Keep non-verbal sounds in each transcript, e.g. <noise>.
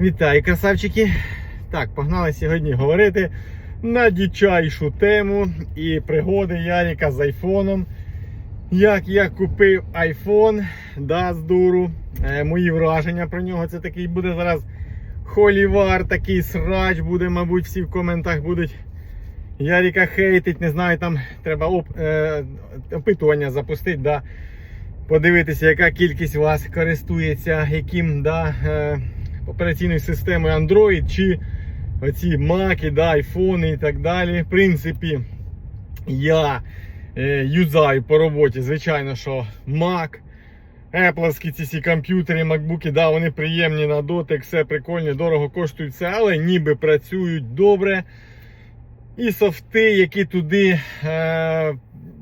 Вітаю, красавчики! Так, погнали сьогодні говорити на дичайшу тему і пригоди Яріка з айфоном. Як я купив айфон, да, з дуру. Е, мої враження про нього. Це такий буде зараз холівар, такий срач буде, мабуть, всі в коментах будуть. Яріка хейтить, не знаю, там треба оп, е, опитування запустити, да, подивитися, яка кількість вас користується, яким да, е, операційною системою Android чи оці Mac, да, айфони і так далі. В принципі, я е, юзаю по роботі, звичайно, що Mac. Apple ці всі комп'ютери, макбуки, да, вони приємні на дотик, все прикольні, дорого коштують все, але ніби працюють добре. І софти, які туди е,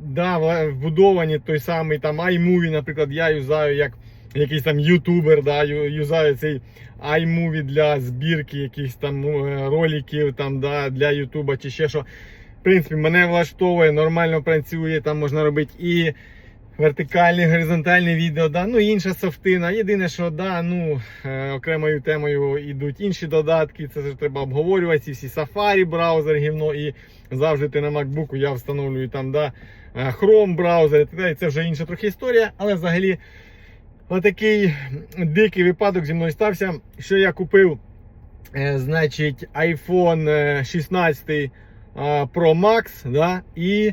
да, вбудовані, той самий там iMovie, наприклад, я юзаю як якийсь там ютубер, да, ю- юзаю цей iMovie для збірки якихось там е, роликів там, да, для Ютуба чи ще що. В принципі, мене влаштовує, нормально працює, там можна робити і вертикальні, горизонтальні відео, да, ну інша софтина. Єдине, що да, ну, е, окремою темою йдуть інші додатки, це ж треба обговорювати, всі Safari браузер, гівно, і завжди ти на MacBook я встановлюю там да, е, Chrome браузер, і так далі. це вже інша трохи історія, але взагалі отакий дикий випадок зі мною стався, що я купив, е, значить, iPhone е, 16 е, Pro Max, да, і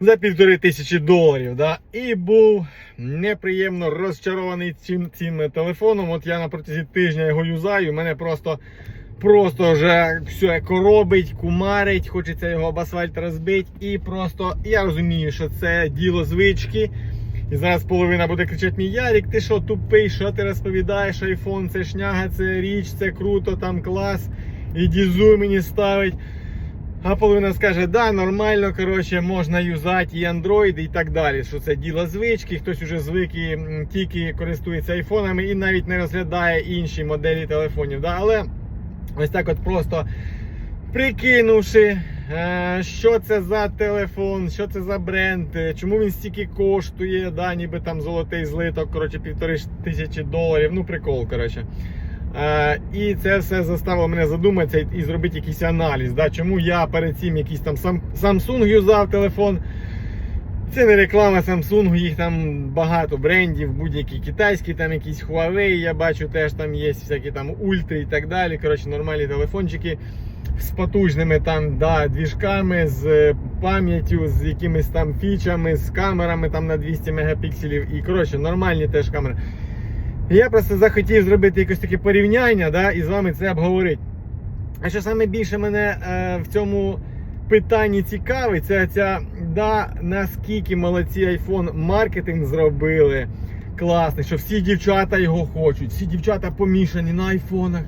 за півтори тисячі доларів. Да? І був неприємно розчарований цим, цим телефоном. От я на протязі тижня його юзаю. Мене просто просто вже все коробить, кумарить, хочеться його об асфальт розбити. І просто я розумію, що це діло звички. І зараз половина буде кричати мій Ярік, ти що тупий, що ти розповідаєш, айфон, це шняга, це річ, це круто, там клас. І дізу мені ставить. А половина скаже, да, нормально, коротше, можна юзати і Android і так далі. Що це діло звички, хтось уже звик і тільки користується айфонами і навіть не розглядає інші моделі телефонів. Да? Але ось так от просто прикинувши, е, що це за телефон, що це за бренд, е, чому він стільки коштує, да, ніби там золотий злиток, коротше, півтори тисячі доларів. Ну, прикол, коротше. Е, і це все заставило мене задуматися і зробити якийсь аналіз. Да, чому я перед цим якийсь там Samsung юзав телефон. Це не реклама Samsung, їх там багато брендів, будь-які китайські, там якісь Huawei, я бачу, теж там є всякі там ультри і так далі. Коротше, нормальні телефончики з потужними там да, двіжками, з е, пам'яттю, з якимись там фічами, з камерами там на 200 мегапікселів. І коротше, нормальні теж камери. Я просто захотів зробити якось таке порівняння да, і з вами це обговорити. А що саме більше мене е, в цьому питанні цікавить, це ця, да, наскільки молодці iPhone маркетинг зробили класний, що всі дівчата його хочуть, всі дівчата помішані на айфонах.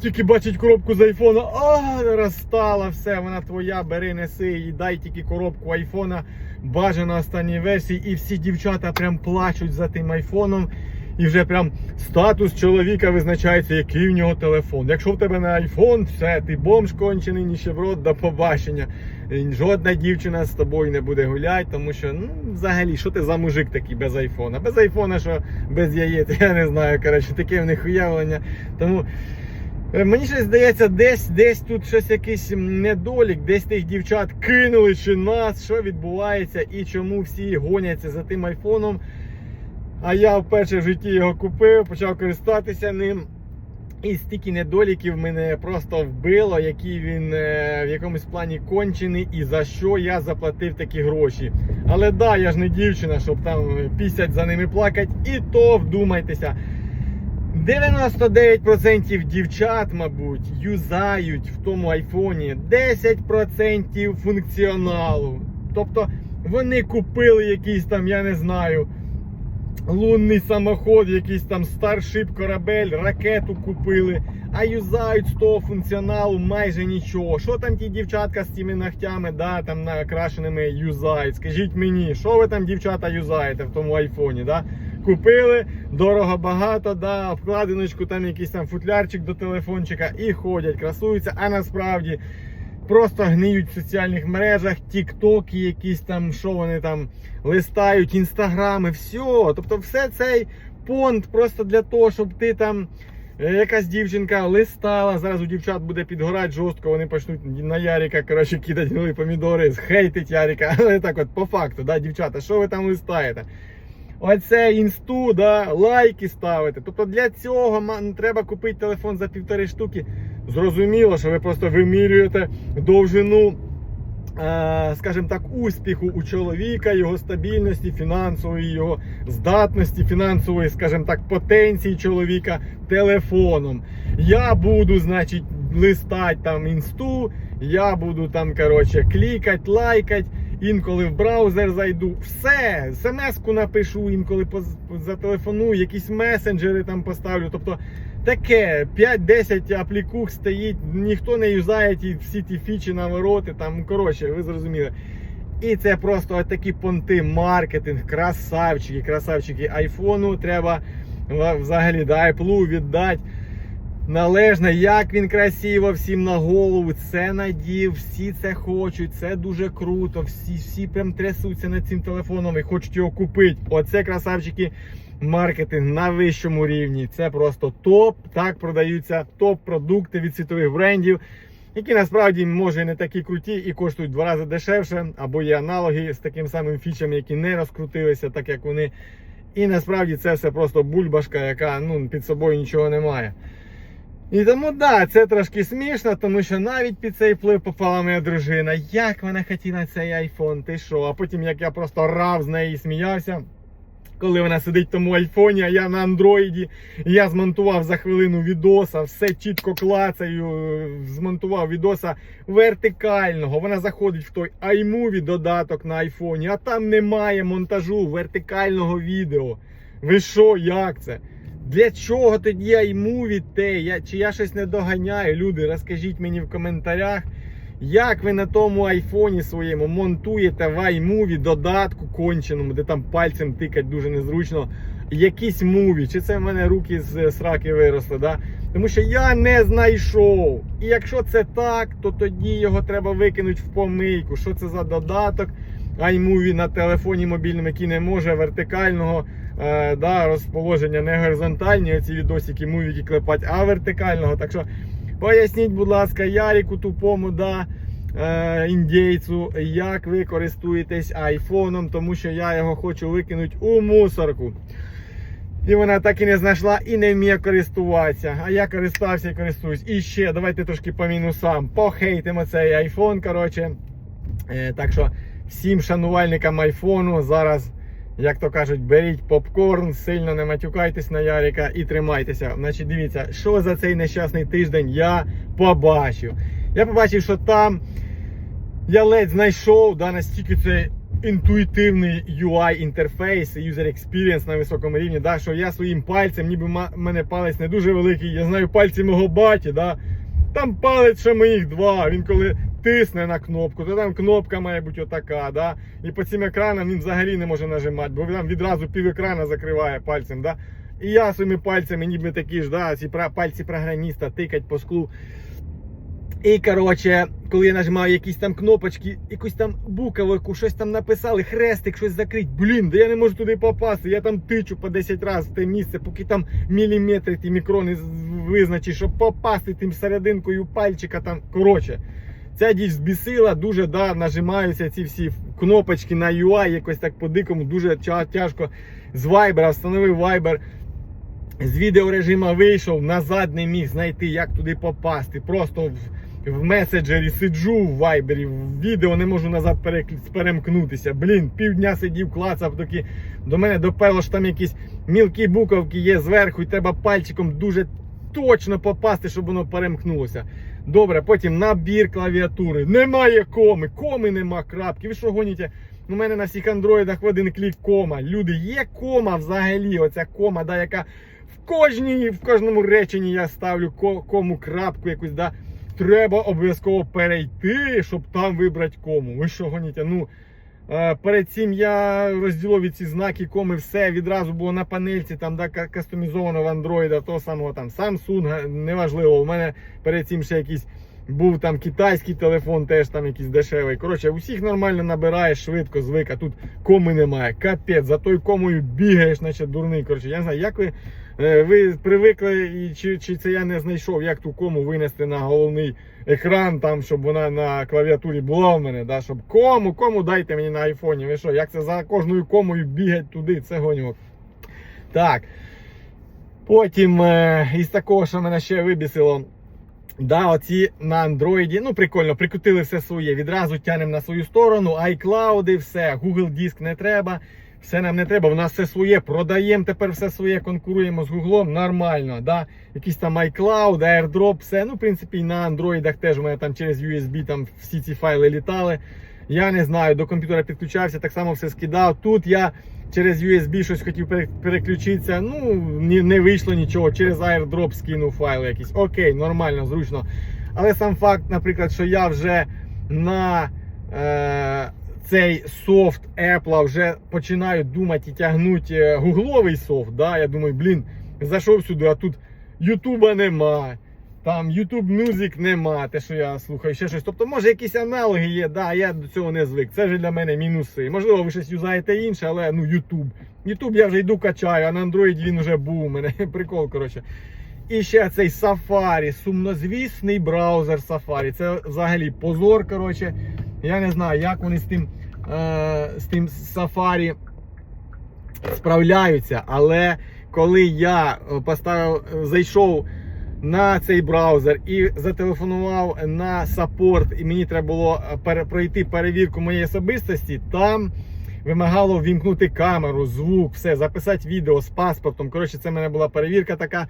Тільки бачать коробку з айфона, а розстала, все, вона твоя, бери, неси і дай тільки коробку айфона, бажано останній версії, і всі дівчата прям плачуть за тим айфоном. І вже прям статус чоловіка визначається, який в нього телефон. Якщо в тебе не айфон, все, ти бомж кончений, ніщеброд, до побачення. Жодна дівчина з тобою не буде гуляти, тому що ну, взагалі, що ти за мужик такий без айфона? Без айфона, що без яєць, <laughs> я не знаю. Коротше, таке в них уявлення. Тому мені щось здається, десь десь тут щось якийсь недолік, десь тих дівчат кинули чи нас, що відбувається і чому всі гоняться за тим айфоном. А я вперше в житті його купив, почав користуватися ним. І стільки недоліків мене просто вбило, який він е, в якомусь плані кончений і за що я заплатив такі гроші. Але да, я ж не дівчина, щоб там пісять за ними плакати. І то вдумайтеся. 99% дівчат, мабуть, юзають в тому айфоні 10% функціоналу. Тобто вони купили якийсь там, я не знаю, лунний самоход, якийсь там старшип корабель, ракету купили, а юзають з того функціоналу майже нічого. Що там ті дівчатка з тими ногтями, да, там накрашеними юзають? Скажіть мені, що ви там, дівчата, юзаєте в тому айфоні? Да? Купили дорого багато, да, вкладиночку, там якийсь там футлярчик до телефончика і ходять, красуються, а насправді просто гниють в соціальних мережах, тіктоки, якісь там, що вони там листають, інстаграми, все. Тобто, все цей понт просто для того, щоб ти там Е, Якась дівчинка листала, зараз у дівчат буде підгорати жорстко, вони почнуть на Яріка коротше, кидати гнилі помідори, хейтить Яріка. <laughs> Але так от по факту, да, дівчата, що ви там листаєте? Оце інсту, да, лайки ставити. Тобто для цього треба купити телефон за півтори штуки. Зрозуміло, що ви просто вимірюєте довжину, е, скажімо так, успіху у чоловіка, його стабільності, фінансової, його здатності, фінансової, скажімо так, потенції чоловіка телефоном. Я буду, значить, листати там інсту, я буду там, коротше, клікати, лайкати. Інколи в браузер зайду, все, смс-ку напишу, інколи зателефоную, якісь месенджери там поставлю. Тобто таке 5-10 аплікух стоїть, ніхто не юзає ті, всі ті фічі навороти, там, коротше, ви зрозуміли. І це просто такі понти, маркетинг, красавчики, красавчики айфону треба взагалі да, Apple віддати належно, як він красиво всім на голову, це надів, всі це хочуть, це дуже круто, всі, всі прям трясуться над цим телефоном і хочуть його купити. Оце красавчики. Маркетинг на вищому рівні. Це просто топ. Так продаються топ-продукти від світових брендів, які насправді може не такі круті і коштують два рази дешевше, або є аналоги з таким самим фічами, які не розкрутилися, так як вони. І насправді це все просто бульбашка, яка ну, під собою нічого не має. І тому да, це трошки смішно, тому що навіть під цей вплив попала моя дружина. Як вона хотіла цей айфон, ти що? А потім як я просто рав з неї і сміявся. Коли вона сидить в тому айфоні, а я на андроїді, і я змонтував за хвилину відоса, все чітко клацаю, змонтував відоса вертикального. Вона заходить в той iMovie додаток на айфоні, а там немає монтажу вертикального відео. Ви що, як це? Для чого тоді iMovie те? Я, чи я щось не доганяю? Люди, розкажіть мені в коментарях, як ви на тому айфоні своєму монтуєте в iMovie додатку конченому, де там пальцем тикать дуже незручно, якісь муві, чи це в мене руки з сраки виросли, да? Тому що я не знайшов. І якщо це так, то тоді його треба викинути в помийку. Що це за додаток? iMovie на телефоні мобільному, який не може вертикального е, да, розположення, не горизонтальні оці відосики, мувіки клепати, а вертикального. Так що поясніть, будь ласка, Ярику тупому, да, е, індійцю, як ви користуєтесь айфоном, тому що я його хочу викинути у мусорку. І вона так і не знайшла і не вміє користуватися. А я користався і користуюсь. І ще давайте трошки по мінусам. Похейтимо цей айфон. Коротше. Е, так що всім шанувальникам айфону зараз, як то кажуть, беріть попкорн, сильно не матюкайтесь на Ярика і тримайтеся. Значить, дивіться, що за цей нещасний тиждень я побачив. Я побачив, що там я ледь знайшов да, настільки це інтуїтивний UI інтерфейс, user experience на високому рівні, да, що я своїм пальцем, ніби в мене палець не дуже великий, я знаю пальці мого баті, да, там палець ще моїх два. Він коли тисне на кнопку, то там кнопка має бути отака, да, і по цим екранам він взагалі не може нажимати, бо там відразу пів екрана закриває пальцем. Да. І я своїми пальцями, ніби такі ж, да, ці пальці програміста тикать по склу. І коротше, коли я нажимаю якісь там кнопочки, якусь там буковику, щось там написали, хрестик, щось закрить. Блін, да я не можу туди попасти. Я там тичу по 10 разів в те місце, поки там міліметри ті мікрони визначить, щоб попасти тим серединкою пальчика там. Коротше, ця діч збісила, дуже да, нажимаються ці всі кнопочки на UI, якось так по-дикому, дуже тяжко. З Viber, встановив Viber з відеорежима вийшов, назад не міг знайти, як туди попасти. Просто в, в меседжері сиджу в вайбері, в відео не можу назад перекл- перемкнутися. Блін, півдня сидів, клацав, доки до мене допело, що там якісь мілкі буковки є зверху, і треба пальчиком дуже точно попасти, щоб воно перемкнулося. Добре, потім набір клавіатури. Немає коми, коми нема крапки. Ви що гоніте? У мене на всіх андроїдах в один клік кома. Люди, є кома взагалі, оця кома, да, яка в кожній, в кожному реченні я ставлю кому крапку якусь, да. Треба обов'язково перейти, щоб там вибрати кому. Ви що гоніте? Ну, перед цим я розділив ці знаки коми, все відразу було на панельці, там да, кастомізовано в андроїда, того самого там Samsung, неважливо. У мене перед цим ще якийсь був там китайський телефон, теж там якийсь дешевий. Коротше, усіх нормально набираєш, швидко, звик, а тут коми немає. Капець, за тою комою бігаєш, наче дурний. Коротше, я не знаю, як ви Е, Ви привикли, і чи, чи це я не знайшов, як ту кому винести на головний екран, там, щоб вона на клавіатурі була в мене, да, щоб кому, кому дайте мені на айфоні. Ви що, як це за кожною комою бігать туди, це гоньок. Так. Потім е, із такого, що мене ще вибісило. Да, оці на андроїді, ну прикольно, прикрутили все своє. Відразу тянемо на свою сторону, iCloud, все, Google Диск не треба, все нам не треба. У нас все своє, продаємо тепер все своє, конкуруємо з Google, нормально. Да? Якийсь там iCloud, AirDrop, все. Ну, в принципі, і на андроїдах теж у мене там через USB там всі ці файли літали. Я не знаю, до комп'ютера підключався, так само все скидав. Тут я через USB щось хотів переключитися. Ну, не вийшло нічого. Через AirDrop скинув файли якісь. Окей, нормально, зручно. Але сам факт, наприклад, що я вже на е, цей софт Apple вже починаю думати і тягнути е, гугловий софт. Да? Я думаю, блін, зайшов сюди, а тут Ютуба нема. Там YouTube Music нема, те, що я слухаю, ще щось. Тобто, може, якісь аналоги є, да, я до цього не звик. Це вже для мене мінуси. Можливо, ви щось юзаєте інше, але ну YouTube. YouTube я вже йду качаю, а на Android він вже був у мене. <laughs> Прикол, коротше. І ще цей Safari, сумнозвісний браузер Safari. Це взагалі позор, коротше. Я не знаю, як вони з тим, е, з тим Safari справляються, але коли я е, поставив, е, зайшов на цей браузер і зателефонував на саппорт, і мені треба було пройти перевірку моєї особистості, там вимагало ввімкнути камеру, звук, все, записати відео з паспортом. Коротше, це в мене була перевірка така,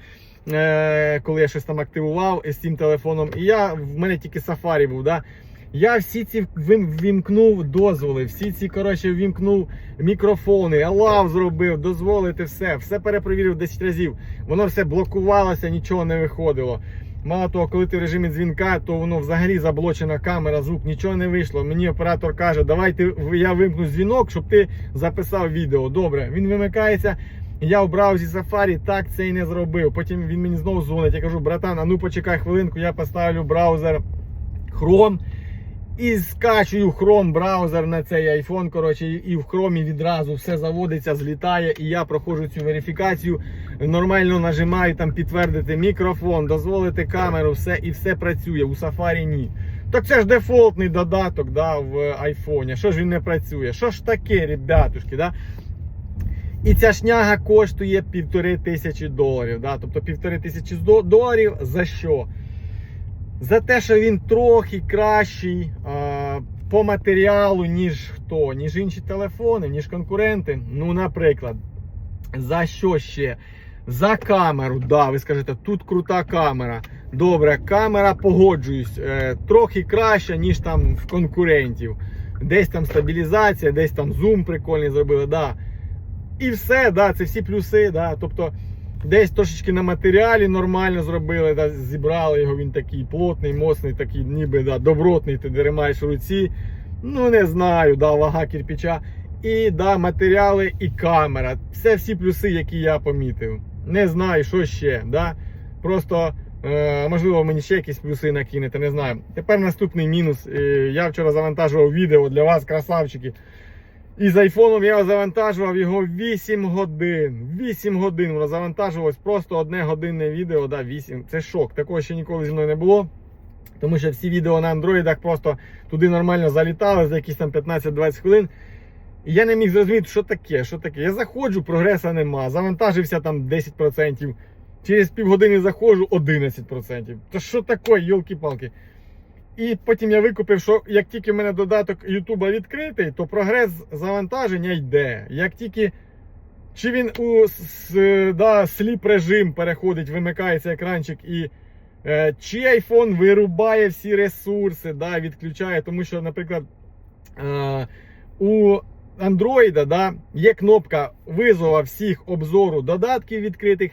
коли я щось там активував з цим телефоном. І я в мене тільки Safari був. Да? Я всі ці ввімкнув дозволи, всі ці коротше ввімкнув мікрофони, allow зробив, дозволити все, все перепровірив 10 разів. Воно все блокувалося, нічого не виходило. Мало того, коли ти в режимі дзвінка, то воно взагалі заблочена камера, звук, нічого не вийшло. Мені оператор каже, давайте я вимкну дзвінок, щоб ти записав відео. Добре, він вимикається. Я в браузі Safari так це і не зробив. Потім він мені знову дзвонить. Я кажу, братан, а ну почекай хвилинку, я поставлю браузер Chrome. І скачую Chrome браузер на цей iPhone, коротше, і- в Chrome відразу все заводиться, злітає, і я проходжу цю верифікацію. Нормально нажимаю там підтвердити мікрофон, дозволити камеру, все і все працює. У Safari ні. Так це ж дефолтний додаток да, в iPhone. Що ж він не працює? Що ж таке, ребятушки? Да? І ця шняга коштує півтори тисячі доларів. Да? Тобто півтори тисячі доларів за що? За те, що він трохи кращий а, по матеріалу, ніж хто, ніж інші телефони, ніж конкуренти. Ну, наприклад, за що ще? За камеру, да, ви скажете, тут крута камера. Добре, камера погоджуюсь, е, трохи краща, ніж там в конкурентів. Десь там стабілізація, десь там зум прикольний зробили, да. І все, да, це всі плюси, да. Тобто десь трошечки на матеріалі нормально зробили, да, зібрали його, він такий плотний, моцний, такий, ніби да, добротний, ти тримаєш в руці. Ну, не знаю, да, вага кирпича. І да, матеріали і камера. Це всі плюси, які я помітив. Не знаю, що ще. Да? Просто, е, можливо, мені ще якісь плюси накинете, не знаю. Тепер наступний мінус. Е, я вчора завантажував відео для вас, красавчики. І з айфоном я завантажував його 8 годин. 8 годин воно завантажувалось. Просто одне годинне відео. Да, 8. Це шок. Такого ще ніколи зі мною не було. Тому що всі відео на андроїдах просто туди нормально залітали за якісь там 15-20 хвилин. І я не міг зрозуміти, що таке, що таке. Я заходжу, прогреса нема. Завантажився там 10%. Через півгодини заходжу 11%. То що таке, йолки-палки? І потім я викупив, що як тільки в мене додаток Ютуба відкритий, то прогрес завантаження йде. Як тільки чи він у да, сліп режим переходить, вимикається екранчик і. Е, чи iPhone вирубає всі ресурси, да, відключає, тому що, наприклад, е, у Android да, є кнопка визова всіх обзору додатків відкритих,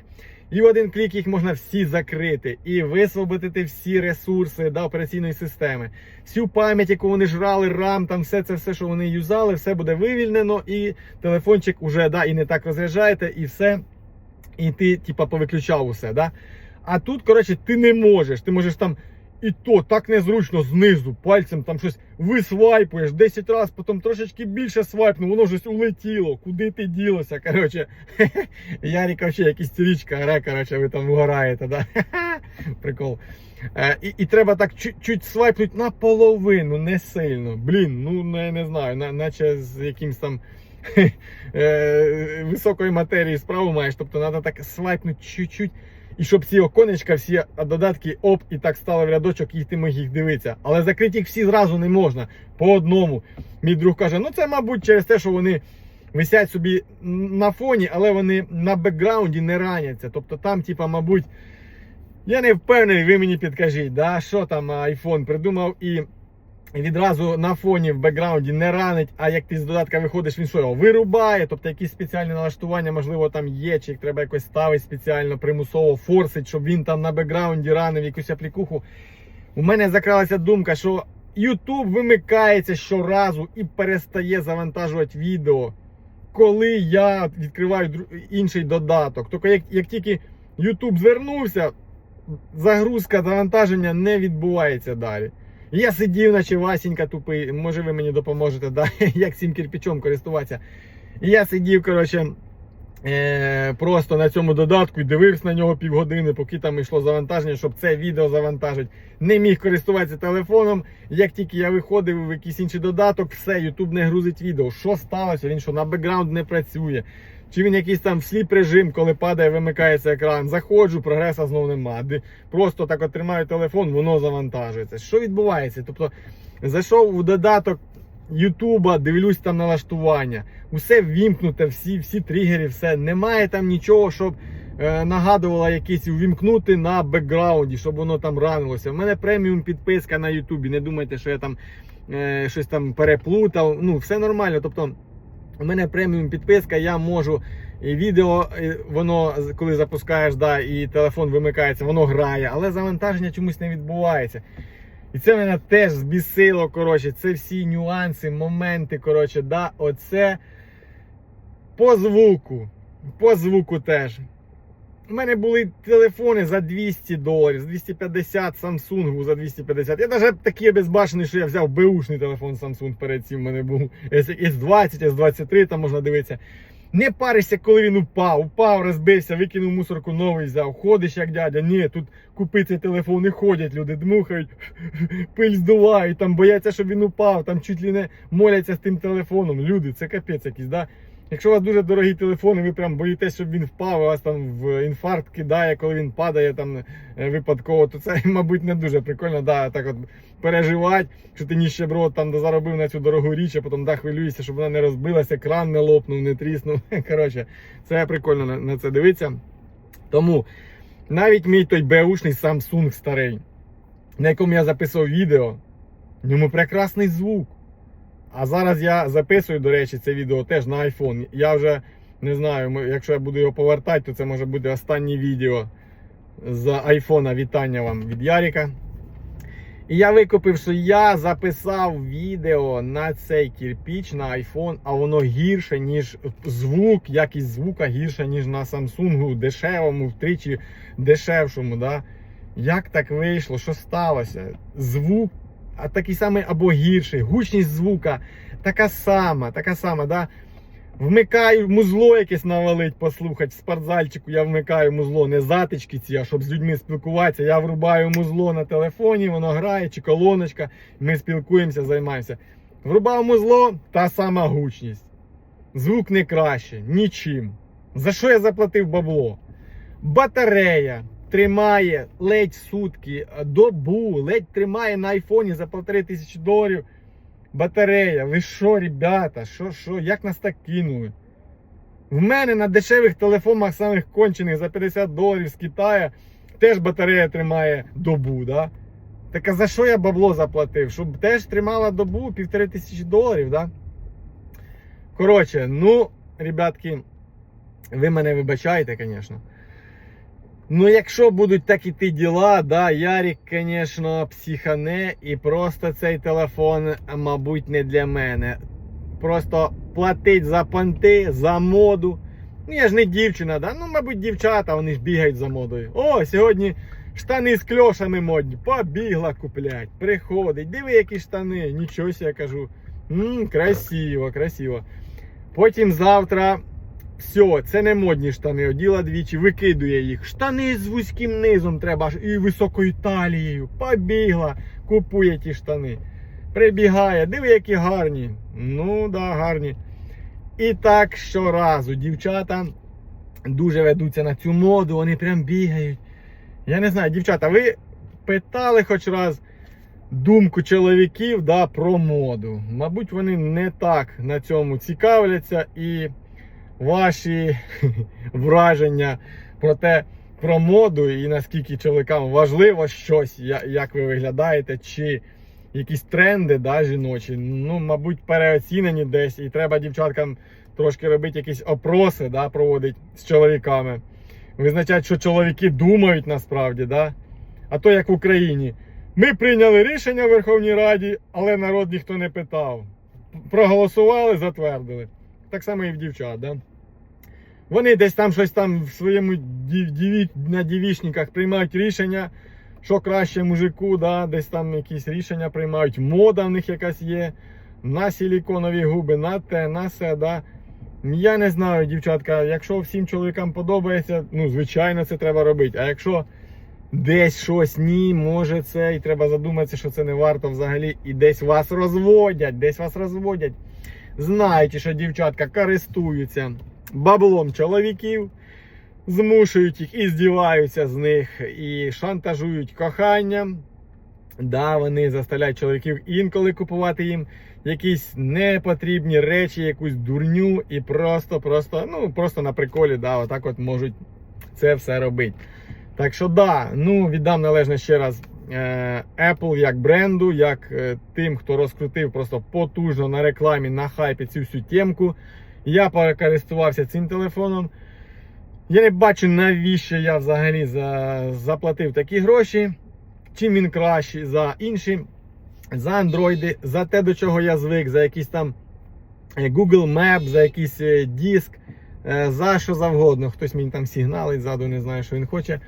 і в один клік їх можна всі закрити і висвободити всі ресурси да, операційної системи. Всю пам'ять, яку вони жрали, RAM, там все це все, що вони юзали, все буде вивільнено, і телефончик уже да, і не так розряджаєте, і все. І ти, типа, повиключав усе. Да? А тут, коротше, ти не можеш. Ти можеш там І то так незручно знизу, пальцем там щось висвайпуєш 10 разів, потім трошечки більше свайпнув, воно щось улетіло. Куди ти ділося? Коротше, <laughs> Ярик вообще якийсь річка гре, коротше, ви там вгораєте, да? <laughs> Прикол. Е, і, і треба так чуть-чуть свайпнути наполовину, не сильно. Блін, ну не, не знаю, на, наче з якимсь там <laughs> е, високої матерії справу маєш. Тобто треба так свайпнути чуть-чуть. І щоб ці оконечка, всі додатки оп, і так стали в рядочок, і ти міг їх дивитися. Але закрити їх всі зразу не можна. По одному. Мій друг каже: ну це, мабуть, через те, що вони висять собі на фоні, але вони на бекграунді не раняться. Тобто там, типа, мабуть, я не впевнений, ви мені підкажіть, да, що там iPhone придумав і відразу на фоні в бекграунді не ранить, а як ти з додатка виходиш, він що його вирубає, тобто якісь спеціальні налаштування, можливо, там є, чи їх треба якось ставити спеціально, примусово форсить, щоб він там на бекграунді ранив якусь аплікуху. У мене закралася думка, що YouTube вимикається щоразу і перестає завантажувати відео, коли я відкриваю інший додаток. Тобто, як, як тільки YouTube звернувся, загрузка завантаження не відбувається далі. Я сидів, наче Васенька тупий, може ви мені допоможете, да? <laughs> як цим кирпичом користуватися. Я сидів, коротше, е- просто на цьому додатку і дивився на нього півгодини, поки там йшло завантаження, щоб це відео завантажити. Не міг користуватися телефоном. Як тільки я виходив в якийсь інший додаток, все, YouTube не грузить відео. Що сталося? Він що на бекграунд не працює. Чи він якийсь там сліп режим, коли падає, вимикається екран. Заходжу, прогреса знову нема. Просто так от тримаю телефон, воно завантажується. Що відбувається? Тобто зайшов у додаток Ютуба, дивлюсь там налаштування. Усе ввімкнуте, всі, всі тригери, все. Немає там нічого, щоб е, нагадувало якісь увімкнути на бекграунді, щоб воно там ранилося. У мене преміум підписка на Ютубі. Не думайте, що я там е, щось там переплутав. Ну, все нормально. Тобто. У мене преміум підписка, я можу і відео, воно коли запускаєш, да, і телефон вимикається, воно грає, але завантаження чомусь не відбувається. І це мене теж збісило. Коротше, це всі нюанси, моменти. Коротше, да, оце по звуку. По звуку теж. У мене були телефони за 200 доларів, за 250 Samsung за 250. Я навіть такий безбашений, що я взяв беушний телефон Samsung перед цим. У мене був S20, S23, там можна дивитися. Не паришся, коли він упав, упав, розбився, викинув мусорку, новий взяв. Ходиш як дядя. Ні, тут купити телефон не ходять, люди дмухають, <laughs> пиль здувають, там бояться, щоб він упав, там чуть ли не моляться з тим телефоном. Люди, це капець якийсь, да? Якщо у вас дуже дорогі телефони, ви прям боїтесь, щоб він впав, у вас там в інфаркт кидає, коли він падає там е, випадково, то це, <laughs> мабуть, не дуже прикольно, да, так от переживати, що ти ніщеброд там заробив на цю дорогу річ, а потім да, хвилюєшся, щоб вона не розбилася, кран не лопнув, не тріснув. <laughs> Коротше, це прикольно на, на це дивитися. Тому навіть мій той беушний Samsung старий, на якому я записував відео, в ньому прекрасний звук. А зараз я записую, до речі, це відео теж на iPhone. Я вже не знаю, якщо я буду його повертати, то це може бути останнє відео з iPhone. Вітання вам від Яріка. І я викупив, що я записав відео на цей кирпіч на iPhone, а воно гірше, ніж звук, якість звука гірша, ніж на Samsung дешевому, втричі дешевшому. Да? Як так вийшло? Що сталося? Звук такий самий або гірший, гучність звука така сама, така сама, да? Вмикаю музло якесь навалить, послухати. В спортзальчику я вмикаю музло, не затички ці, а щоб з людьми спілкуватися. Я врубаю музло на телефоні, воно грає, чи колоночка, ми спілкуємося, займаємося. Врубав музло, та сама гучність. Звук не краще, нічим. За що я заплатив бабло? Батарея тримає ледь сутки, добу, ледь тримає на айфоні за полтори тисячі доларів. Батарея. Ви що, ребята? Що, що? Як нас так кинули? В мене на дешевих телефонах самих кончених за 50 доларів з Китаю теж батарея тримає добу, да? Так а за що я бабло заплатив? Щоб теж тримала добу півтори тисячі доларів, да? Коротше, ну, ребятки, ви мене вибачаєте, звісно. Ну, якщо будуть так іти діла, да, Ярік, звісно, психане, і просто цей телефон, мабуть, не для мене. Просто платить за понти, за моду. Ну, я ж не дівчина, да? ну, мабуть, дівчата, вони ж бігають за модою. О, сьогодні Штани з кльошами модні, побігла куплять, приходить, диви, які штани, нічого себе, я кажу. Мм, красиво, красиво. Потім завтра. Все, це не модні штани. Оділа двічі, викидує їх. Штани з вузьким низом треба і високою талією. Побігла, купує ті штани. Прибігає, диви, які гарні. Ну, да, гарні. І так щоразу дівчата дуже ведуться на цю моду, вони прям бігають. Я не знаю, дівчата, ви питали хоч раз думку чоловіків да, про моду. Мабуть, вони не так на цьому цікавляться і ваші <laughs> враження про те, про моду і наскільки чоловікам важливо щось, як ви виглядаєте, чи якісь тренди да, жіночі, ну, мабуть, переоцінені десь, і треба дівчаткам трошки робити якісь опроси, да, проводити з чоловіками. Визначати, що чоловіки думають насправді, да? а то як в Україні. Ми прийняли рішення в Верховній Раді, але народ ніхто не питав. Проголосували, затвердили. Так само і в дівчат. Да? Вони десь там щось там в своєму дів, діві, на дівішниках приймають рішення, що краще мужику, да? десь там якісь рішення приймають. Мода в них якась є. На силіконові губи, на те, на все. Да? Я не знаю, дівчатка, якщо всім чоловікам подобається, ну, звичайно, це треба робити. А якщо десь щось ні, може це, і треба задуматися, що це не варто взагалі, і десь вас розводять, десь вас розводять. Знаючи, що дівчатка користуються баблом чоловіків, змушують їх і здіваються з них, і шантажують коханням. Да, вони заставляють чоловіків інколи купувати їм якісь непотрібні речі, якусь дурню, і просто, просто, ну, просто на приколі, да, отак от можуть це все робити. Так що, да, ну віддам належне ще раз Apple як бренду, як е, тим, хто розкрутив просто потужно на рекламі, на хайпі цю всю темку. Я перекористувався цим телефоном. Я не бачу, навіщо я взагалі за, заплатив такі гроші. Чим він кращий за інші, за андроїди, за те, до чого я звик, за якийсь там е, Google Map, за якийсь е, диск, е, за що завгодно. Хтось мені там сигналить ззаду, не знаю, що він хоче.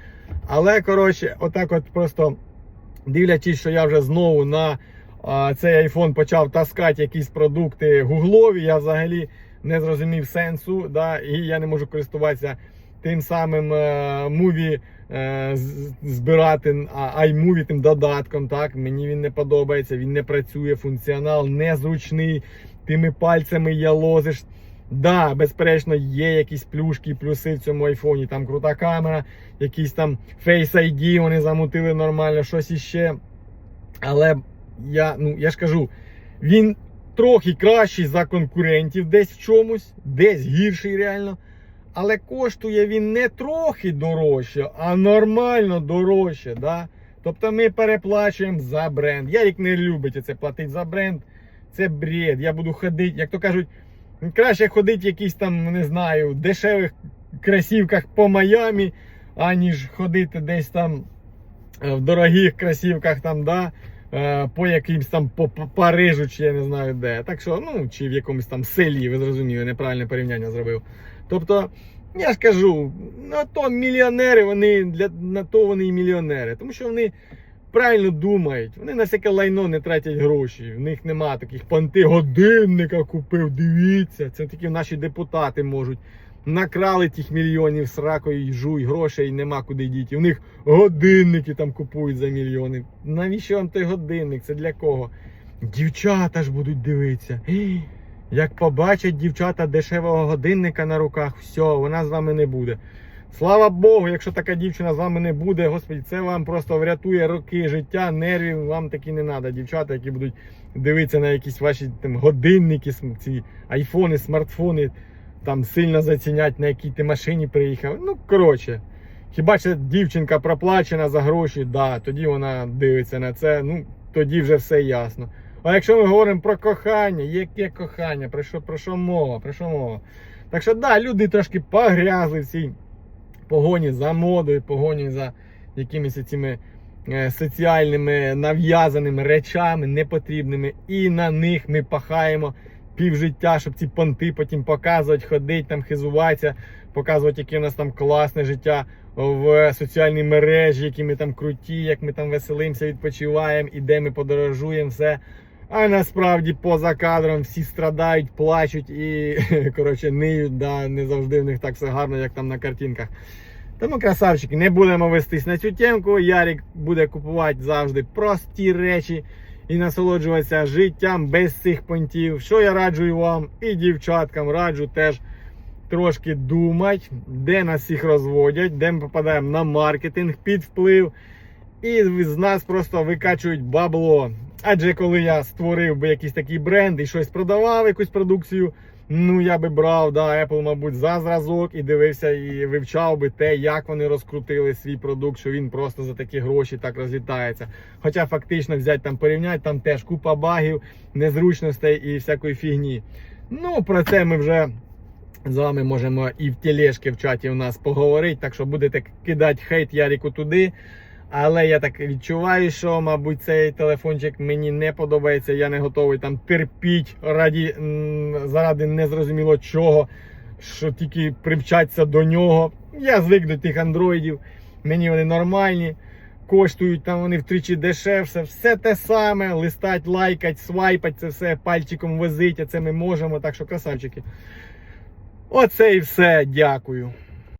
Але, коротше, отак от просто дивлячись, що я вже знову на а, цей iPhone почав таскати якісь продукти гуглові, я взагалі не зрозумів сенсу, да, і я не можу користуватися тим самим е, муві е, збирати а, iMovie тим додатком. Так, мені він не подобається, він не працює, функціонал незручний. Тими пальцями я лозиш. Да, безперечно, є якісь плюшки, плюси в цьому айфоні. Там крута камера, якийсь там Face ID, вони замутили нормально, щось іще. Але я, ну, я ж кажу, він трохи кращий за конкурентів десь в чомусь, десь гірший реально. Але коштує він не трохи дорожче, а нормально дорожче. Да? Тобто ми переплачуємо за бренд. Ярік не любить це платити за бренд. Це бред. Я буду ходити, як то кажуть, краще ходити якісь там, не знаю, дешевих кросівках по Майамі, аніж ходити десь там е, в дорогих кросівках там, да, е, по якимсь там по Парижу, чи я не знаю де. Так що, ну, чи в якомусь там селі, ви зрозуміли, неправильне порівняння зробив. Тобто, я ж кажу, на то мільйонери, вони для на то вони і мільйонери, тому що вони правильно думають, вони на всяке лайно не тратять гроші. В них нема таких панти годинника купив. Дивіться, це тільки наші депутати можуть. Накрали тих мільйонів сракою і жуй, грошей нема куди діти. У них годинники там купують за мільйони. Навіщо вам той годинник? Це для кого? Дівчата ж будуть дивитися. Як побачать дівчата дешевого годинника на руках, все, вона з вами не буде. Слава Богу, якщо така дівчина з вами не буде, господі, це вам просто врятує роки життя, нервів. Вам такі не треба. Дівчата, які будуть дивитися на якісь ваші там годинники, ці айфони, смартфони, там сильно зацінять, на якій ти машині приїхав. Ну, коротше. Хіба що дівчинка проплачена за гроші, да, тоді вона дивиться на це, ну тоді вже все ясно. А якщо ми говоримо про кохання, яке кохання, про що, про що мова, про що мова? Так що да, люди трошки погрязли в цій погоні за модою, погоні за якимись цими е, соціальними нав'язаними речами непотрібними. І на них ми пахаємо півжиття, щоб ці понти потім показувати, ходити, там хизуватися, показувати, яке у нас там класне життя. в соціальні мережі, які ми там круті, як ми там веселимося, відпочиваємо, і де ми подорожуємо, все. А насправді поза кадром всі страдають, плачуть і <laughs> коротше ниють, да, не завжди в них так все гарно, як там на картинках. Тому, красавчики, не будемо вестись на цю темку. Ярик буде купувати завжди прості речі і насолоджуватися життям без цих понтів. Що я раджу вам і дівчаткам раджу теж трошки думати, де нас всіх розводять, де ми попадаємо на маркетинг під вплив. І з нас просто викачують бабло. Адже коли я створив би якийсь такий бренд і щось продавав, якусь продукцію, ну я би брав да, Apple, мабуть, за зразок і дивився і вивчав би те, як вони розкрутили свій продукт, що він просто за такі гроші так розлітається. Хоча фактично взяти там порівняти, там теж купа багів, незручностей і всякої фігні. Ну, про це ми вже з вами можемо і в тележки в чаті у нас поговорити. Так що будете кидати хейт Ярику туди. Але я так відчуваю, що, мабуть, цей телефончик мені не подобається. Я не готовий там терпіть раді, заради незрозуміло чого, що тільки привчатися до нього. Я звик до тих андроїдів, мені вони нормальні. Коштують там вони втричі дешевше, все те саме, листать, лайкать, свайпать, це все пальчиком возить, а це ми можемо. Так що красавчики. Оце і все. Дякую.